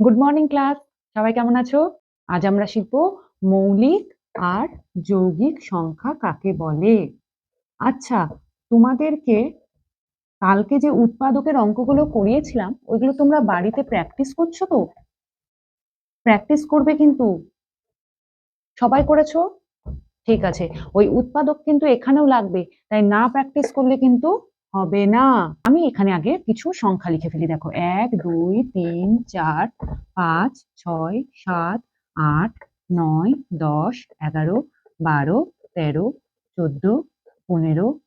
Good morning class সবাই কেমন আছো? আজ আমরা শিখব মৌলিক আর যৌগিক সংখ্যা কাকে বলে? আচ্ছা তোমাদেরকে কালকে যে উৎপাদকের অঙ্কগুলো করিয়েছিলাম, ওইগুলো তোমরা বাড়িতে প্র্যাকটিস করছ তো? প্র্যাকটিস করবে কিন্তু। সবাই করেছ? ঠিক আছে। ওই উৎপাদক কিন্তু এখানেও লাগবে, তাই না প্র্যাকটিস করলে কিন্তু হবে না। আমি এখানে আগে কিছু সংখ্যা লিখে ফেলি। দেখো, এক, দুই, তিন, চার, পাঁচ, ছয়, সাত, আট, নয়, দশ, এগারো, বারো, তেরো, চোদ্দ, পনেরো,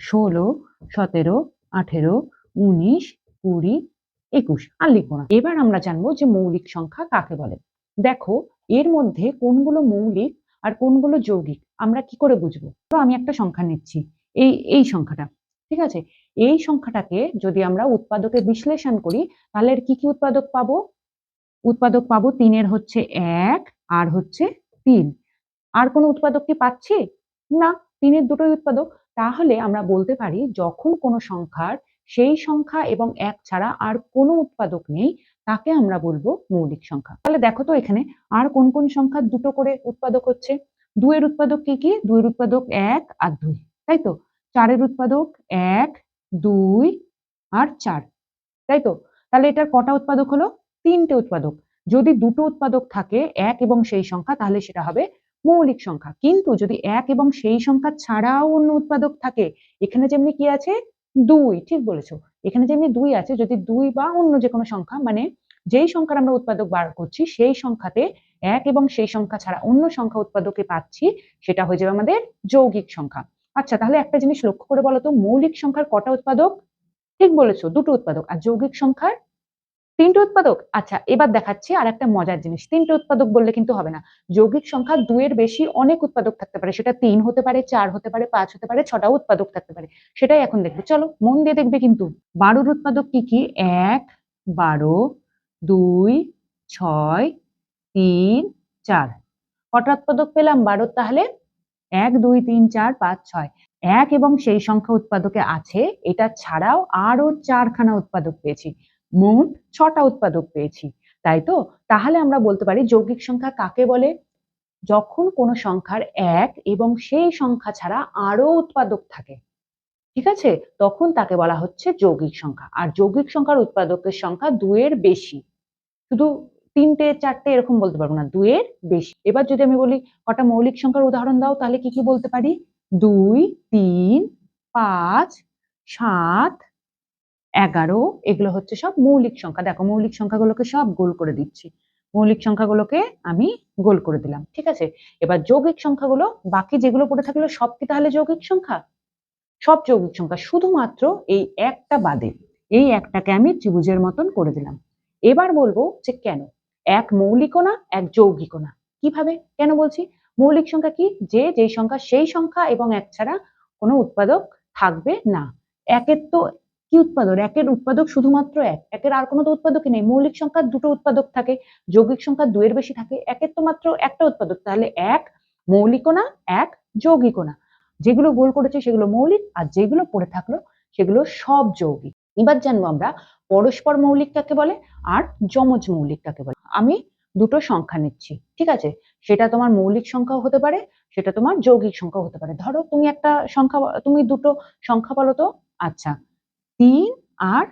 ষোলো, সতেরো, আঠেরো, উনিশ, কুড়ি, একুশ। আর লিখব না। এবার আমরা জানব যে মৌলিক সংখ্যা কাকে বলে। দেখো, এর মধ্যে কোনগুলো মৌলিক আর কোনগুলো যৌগিক, আমরা কি করে বুঝব? তো আমি একটা সংখ্যা নিচ্ছি। এই এই সংখ্যাটা, ঠিক আছে? এই সংখ্যাটাকে যদি আমরা উৎপাদকে বিশ্লেষণ করি, তাহলে কি কি উৎপাদক পাবো? উৎপাদক পাবো তিনের হচ্ছে এক আর হচ্ছে তিন। আর কোনো উৎপাদক কি পাচ্ছি? না, তিনের দুটোই উৎপাদক। তাহলে আমরা বলতে পারি, যখন কোনো সংখ্যার সেই সংখ্যা এবং এক ছাড়া আর কোনো উৎপাদক নেই, তাকে আমরা বলব মৌলিক সংখ্যা। তাহলে দেখো তো এখানে আর কোন কোন সংখ্যার দুটো করে উৎপাদক হচ্ছে? দুয়ের উৎপাদক কি কি? দুয়ের উৎপাদক এক আর দুই। তাই তো চারের উৎপাদক এক, দুই আর চার। তাই তো তাহলে এটার কটা উৎপাদক হলো? তিনটে উৎপাদক। যদি দুটো উৎপাদক থাকে, এক এবং সেই সংখ্যা, তাহলে সেটা হবে মৌলিক সংখ্যা। কিন্তু যদি এক এবং সেই সংখ্যা ছাড়াও অন্য উৎপাদক থাকে, এখানে যেমনি কি আছে? দুই, ঠিক বলেছ। এখানে যেমনি দুই আছে, যদি দুই বা অন্য যে কোনো সংখ্যা মানে যেই সংখ্যার আমরা উৎপাদক বার করছি, সেই সংখ্যাতে এক এবং সেই সংখ্যা ছাড়া অন্য সংখ্যা উৎপাদকে পাচ্ছি, সেটা হয়ে যাবে আমাদের যৌগিক সংখ্যা। আচ্ছা তাহলে একটা জিনিস লক্ষ্য করে বলো তো, মৌলিক সংখ্যার কটা উৎপাদক? ঠিক বলেছ, দুটো উৎপাদক। আর যৌগিক সংখ্যার? তিনটে উৎপাদক? আচ্ছা এবার দেখাচ্ছি আর একটা মজার জিনিস। তিনটে উৎপাদক বললে কিন্তু হবে না। যৌগিক সংখ্যা দুয়ের বেশি অনেক উৎপাদক থাকতে পারে। সেটা তিন হতে পারে, চার হতে পারে, পাঁচ হতে পারে ছটা উৎপাদক থাকতে পারে। সেটাই এখন দেখবে। চলো, মন দিয়ে দেখবে কিন্তু। বারোর উৎপাদক কি কি? এক, বারো, দুই, ছয়, তিন, চার। কটা উৎপাদক পেলাম বারোর তাহলে? এক, দুই, তিন, চার, পাঁচ, ছয়। এক এবং সেই সংখ্যা উৎপাদকে আছে, এটা ছাড়াও আরও চারখানা উৎপাদক পেয়েছি। মোট ছটা উৎপাদক পেয়েছি, তাই তো? তাহলে আমরা বলতে পারি যৌগিক সংখ্যা কাকে বলে? যখন কোনো সংখ্যার এক এবং সেই সংখ্যা ছাড়া আরও উৎপাদক থাকে, ঠিক আছে? তখন তাকে বলা হচ্ছে যৌগিক সংখ্যা। আর যৌগিক সংখ্যার উৎপাদকের সংখ্যা দুয়ের বেশি। শুধু তিনটে, চারটে এরকম বলতে পারব না। দুয়ের বেশি। এবার যদি আমি বলি কটা মৌলিক সংখ্যার উদাহরণ দাও, তাহলে কি কি বলতে পারি? দুই, তিন, পাঁচ, সাত, এগারো, এগুলো হচ্ছে সব মৌলিক সংখ্যা। দেখো, মৌলিক সংখ্যাগুলোকে সব গোল করে দিচ্ছি। মৌলিক সংখ্যাগুলোকে আমি গোল করে দিলাম, ঠিক আছে? এবার যৌগিক সংখ্যাগুলো, বাকি যেগুলো পড়ে থাকল, সব কি তাহলে যৌগিক সংখ্যা? সব যৌগিক সংখ্যা, শুধুমাত্র এই একটা বাদে। এই একটাকে আমি ত্রিভুজের মতন করে দিলাম। এবার বলব যে কেন? এক মৌলিকও না এক যৌগিকও না কীভাবে? কেন বলছি? মৌলিক সংখ্যা কি? যে, যেই সংখ্যা, সেই সংখ্যা এবং এক ছাড়া কোনো উৎপাদক থাকবে না। একের তো কি উৎপাদক? একের উৎপাদক শুধুমাত্র এক। একের আর কোনো তো উৎপাদকই নেই। মৌলিক সংখ্যার দুটো উৎপাদক থাকে, যৌগিক সংখ্যা দুয়ের বেশি থাকে, একের তো মাত্র একটা উৎপাদক। তাহলে এক মৌলিকও না এক যৌগিকও না যেগুলো গোল করেছে সেগুলো মৌলিক, আর যেগুলো পড়ে থাকল সেগুলো সব যৌগিক। এবার জানব আমরা পরস্পর মৌলিক কাকে বলে, আর যমজ মৌলিক কাকে বলে। আমি দুটো সংখ্যা নিচ্ছি, ঠিক আছে? সেটা তোমার মৌলিক সংখ্যাও হতে পারে, সেটা তোমার যৌগিক সংখ্যাও হতে পারে। ধরো তুমি একটা সংখ্যা, তুমি দুটো সংখ্যা বলো তো? আচ্ছা তিন আর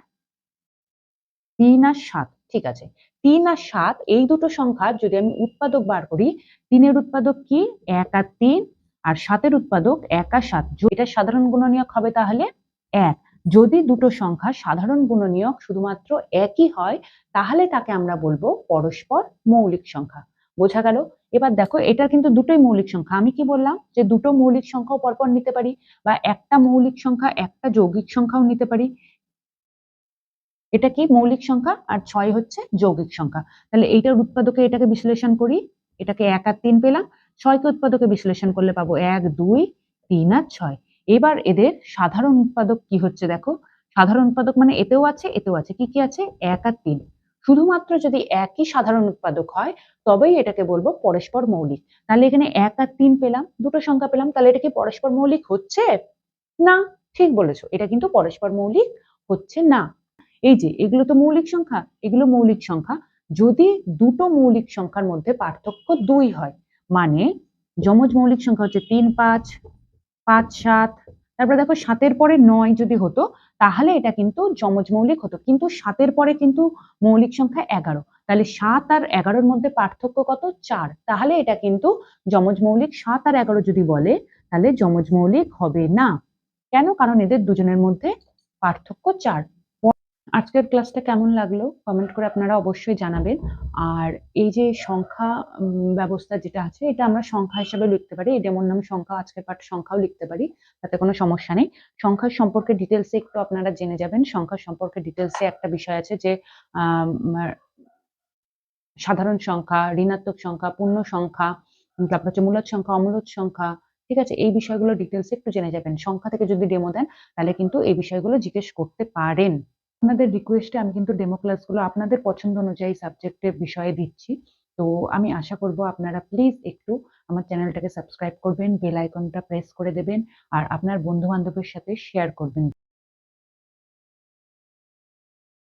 তিন আর সাত, ঠিক আছে? তিন আর সাত, এই দুটো সংখ্যা যদি আমি উৎপাদক বার করি, তিনের উৎপাদক কি? এক আর তিন, আর সাতের উৎপাদক এক আর সাত। এটা সাধারণ গুণনীয়ক হবে তাহলে এক। যদি দুটো সংখ্যা সাধারণ গুণনীয়ক শুধুমাত্র একই হয়, তাহলে তাকে আমরা বলব পরস্পর মৌলিক সংখ্যা। বোঝা গেল? এবার দেখো, এটা কিন্তু দুটোই মৌলিক সংখ্যা। আমি কি বললাম? যে দুটো মৌলিক সংখ্যাও পরপর নিতে পারি বা একটা মৌলিক সংখ্যা, একটা যৌগিক সংখ্যাও নিতে পারি। এটা কি মৌলিক সংখ্যা? আর ছয় হচ্ছে যৌগিক সংখ্যা। তাহলে এইটার উৎপাদকে এটাকে বিশ্লেষণ করি। এটাকে এক আর তিন পেলাম। ছয়কে উৎপাদকে বিশ্লেষণ করলে পাবো এক, দুই, তিন আর ছয়। এবার এদের সাধারণ উৎপাদক কি হচ্ছে দেখো? সাধারণ উৎপাদক মানে এতেও আছে এতেও আছে। কি কি আছে? এক আর তিন। শুধুমাত্র যদি একই সাধারণ উৎপাদক হয়, তবেই এটাকে বলব পরস্পর মৌলিক। তাহলে এখানে এক আর তিন পেলাম, দুটো সংখ্যা পেলাম, তাহলে এটা কি পরস্পর মৌলিক হচ্ছে? না, ঠিক বলেছ। এটা কিন্তু পরস্পর মৌলিক হচ্ছে না। এই যে, এগুলো তো মৌলিক সংখ্যা, এগুলো মৌলিক সংখ্যা। যদি দুটো মৌলিক সংখ্যার মধ্যে পার্থক্য দুই হয় মানে যমজ মৌলিক সংখ্যা হচ্ছে তিন, পাঁচ পাঁচ সাত তারপরে দেখো সাতের পরে নয় যদি হতো, তাহলে এটা কিন্তু যমজ মৌলিক হতো। কিন্তু সাতের পরে কিন্তু মৌলিক সংখ্যা এগারো। তাহলে সাত আর এগারোর মধ্যে পার্থক্য কত? চার। তাহলে এটা কিন্তু যমজ মৌলিক সাত আর এগারো যদি বলে, তাহলে যমজ মৌলিক হবে না। কেন? কারণ এদের দুজনের মধ্যে পার্থক্য চার। আজকের ক্লাসটা কেমন লাগল? কমেন্ট করে আপনারা অবশ্যই জানাবেন। আর এই যে সংখ্যা ব্যবস্থা যেটা আছে, এটা আমরা সংখ্যা হিসাবে লিখতে পারি। এই ডেমোর নাম সংখ্যা, আজকের পাঠ সংখ্যাও লিখতে পারি, তাতে কোনো সমস্যা নেই। সংখ্যার সম্পর্কে ডিটেলসে একটু আপনারা জেনে যাবেন। সংখ্যা সম্পর্কে ডিটেলসে একটা বিষয় আছে যে সাধারণ সংখ্যা, ঋণাত্মক সংখ্যা, পূর্ণ সংখ্যা, তারপর হচ্ছে মূলদ সংখ্যা অমূলদ সংখ্যা, ঠিক আছে? এই বিষয়গুলো ডিটেলসে একটু জেনে যাবেন। সংখ্যা থেকে যদি ডেমো দেন, তাহলে কিন্তু এই বিষয়গুলো জিজ্ঞেস করতে পারেন। আপনাদের রিকোয়েস্টে আমি কিন্তু ডেমো ক্লাসগুলো আপনাদের পছন্দ অনুযায়ী সাবজেক্টের বিষয়ে দিচ্ছি। তো আমি আশা করব আপনারা প্লিজ একটু আমার চ্যানেলটাকে সাবস্ক্রাইব করবেন বেল আইকনটা প্রেস করে দেবেন, আর আপনার বন্ধু বান্ধবের সাথে শেয়ার করবেন।